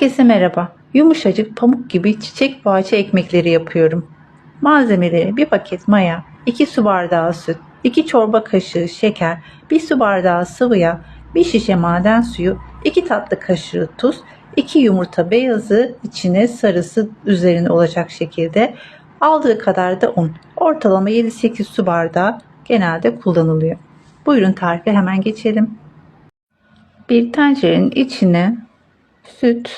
Herkese merhaba. Yumuşacık pamuk gibi çiçek poğaça ekmekleri yapıyorum. Malzemeleri 1 paket maya, 2 su bardağı süt, 2 çorba kaşığı şeker, 1 su bardağı sıvı yağ, 1 şişe maden suyu, 2 tatlı kaşığı tuz, 2 yumurta beyazı içine sarısı üzerine olacak şekilde aldığı kadar da un. Ortalama 7-8 su bardağı genelde kullanılıyor. Buyurun tarife hemen geçelim. Bir tencerenin içine süt,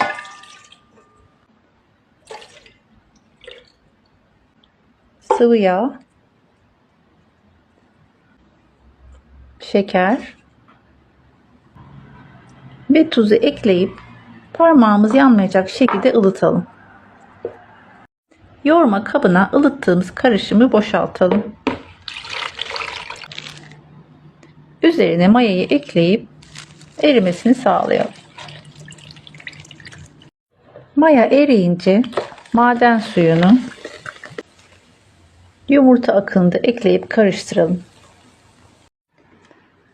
sıvı yağ, şeker ve tuzu ekleyip parmağımız yanmayacak şekilde ılıtalım. Yoğurma kabına ılıttığımız karışımı boşaltalım. Üzerine mayayı ekleyip erimesini sağlayalım. Maya eriyince maden suyunu yumurta akında ekleyip karıştıralım.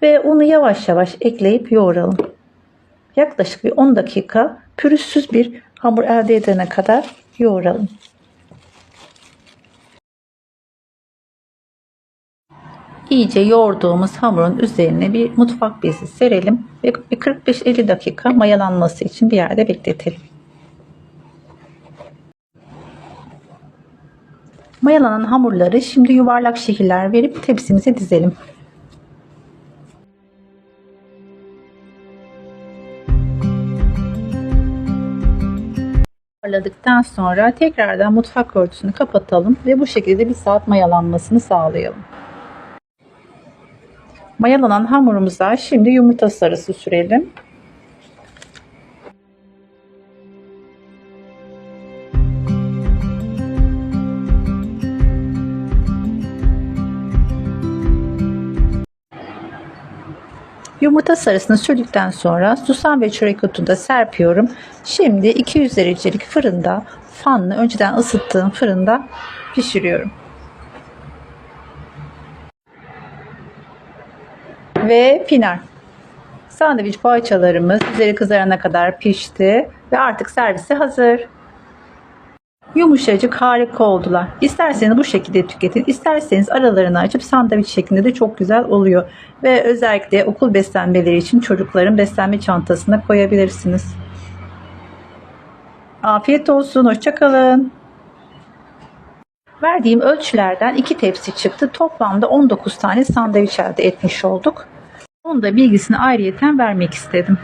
Ve unu yavaş yavaş ekleyip yoğuralım. Yaklaşık bir 10 dakika pürüzsüz bir hamur elde edene kadar yoğuralım. İyice yoğurduğumuz hamurun üzerine bir mutfak bezi serelim ve 45-50 dakika mayalanması için bir yerde bekletelim. Mayalanan hamurları şimdi yuvarlak şekiller verip tepsimize dizelim. Yuvarladıktan sonra tekrardan mutfak örtüsünü kapatalım ve bu şekilde bir saat mayalanmasını sağlayalım. Mayalanan hamurumuza şimdi yumurta sarısı sürelim. Yumurta sarısını sürdükten sonra susam ve çörek otunu da serpiyorum. Şimdi 200 derecelik fırında fanlı önceden ısıttığım fırında pişiriyorum. Ve pinar. Sandviç poğaçalarımız üzeri kızarana kadar pişti ve artık servise hazır. Yumuşacık harika oldular. İsterseniz bu şekilde tüketin. isterseniz aralarını açıp sandviç şeklinde de çok güzel oluyor. Ve özellikle okul beslenmeleri için çocukların beslenme çantasına koyabilirsiniz. Afiyet olsun. Hoşçakalın. Verdiğim ölçülerden 2 tepsi çıktı. Toplamda 19 tane sandviç elde etmiş olduk. Onu da bilgisini ayrıyeten vermek istedim.